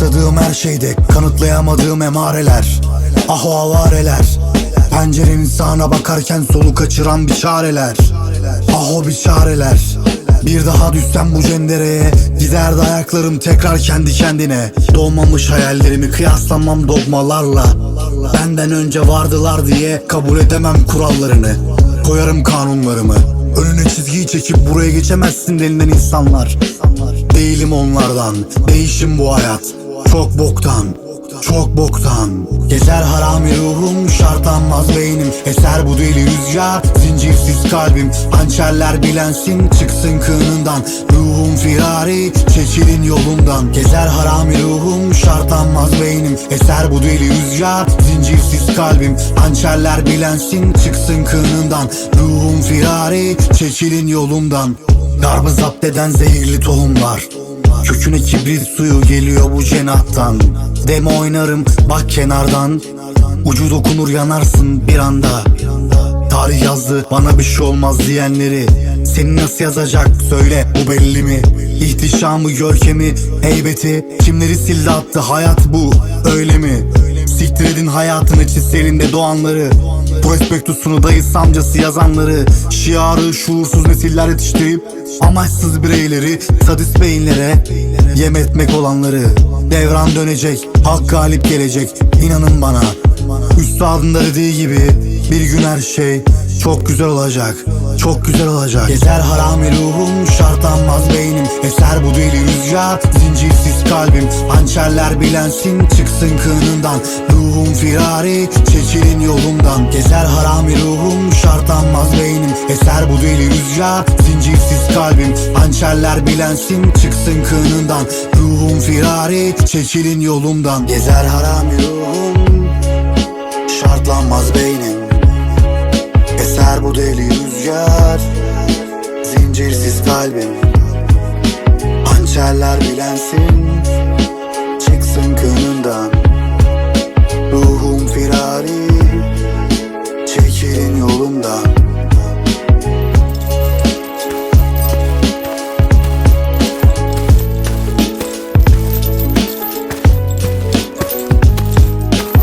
her şeyde kanıtlayamadığım emareler Ah o avareler Pencerenin sağına bakarken solu kaçıran bir çareler Ah o bir çareler bir daha düşsem bu cendereye Giderdi ayaklarım tekrar kendi kendine. Doğmamış hayallerimi kıyaslamam dogmalarla. Benden önce vardılar diye kabul edemem kurallarını. Koyarım kanunlarımı. Önüne çizgiyi çekip buraya geçemezsin denilen insanlar. Değilim onlardan. Değişim bu hayat Çok boktan çok boktan. Gezer harami ruhum şartlanmaz beynim. Eser bu deli rüzgar Zincirsiz kalbim. Hançerler bilensin çıksın kınından. Ruhum firari çekilin yolundan. Gezer harami ruhum şartlanmaz beynim. Eser bu deli rüzgar Zincirsiz kalbim. Hançerler bilensin çıksın kınından. Ruhum firari çekilin yolumdan Darbı zapt eden zehirli tohumlar Köküne kibrit suyu geliyor bu cenahtan. Demo oynarım bak kenardan. Ucu dokunur yanarsın bir anda. Tarih yazdı bana bir şey olmaz diyenleri. Seni nasıl yazacak söyle bu belli mi? İhtişamı, görkemi, heybeti. Kimleri sildi attı hayat bu öyle mi? Siktir edin hayatını çizselinde doğanları Prospektusunu dayı amcası yazanları Şiarı şuursuz nesiller yetiştirip Amaçsız bireyleri sadist beyinlere Yem etmek olanları. Devran dönecek hak galip gelecek İnanın bana. Üstadın dediği gibi Bir gün her şey çok güzel olacak Çok güzel olacak. Gezer harami ruhum şartlanmaz beynim. Eser bu deli rüzgar Zincirsiz kalbim. Hançerler bilensin çıksın kınından. Ruhum firari çekilin yolumdan. Gezer harami ruhum şartlanmaz beynim. Eser bu deli rüzgar Zincirsiz kalbim. Hançerler bilensin çıksın kınından. Ruhum firari çekilin yolumdan. Gezer harami ruhum Şartlanmaz beynim. Eser bu deli rüzgar Zincirsiz kalbim. Hançerler bilensin Çıksın kınından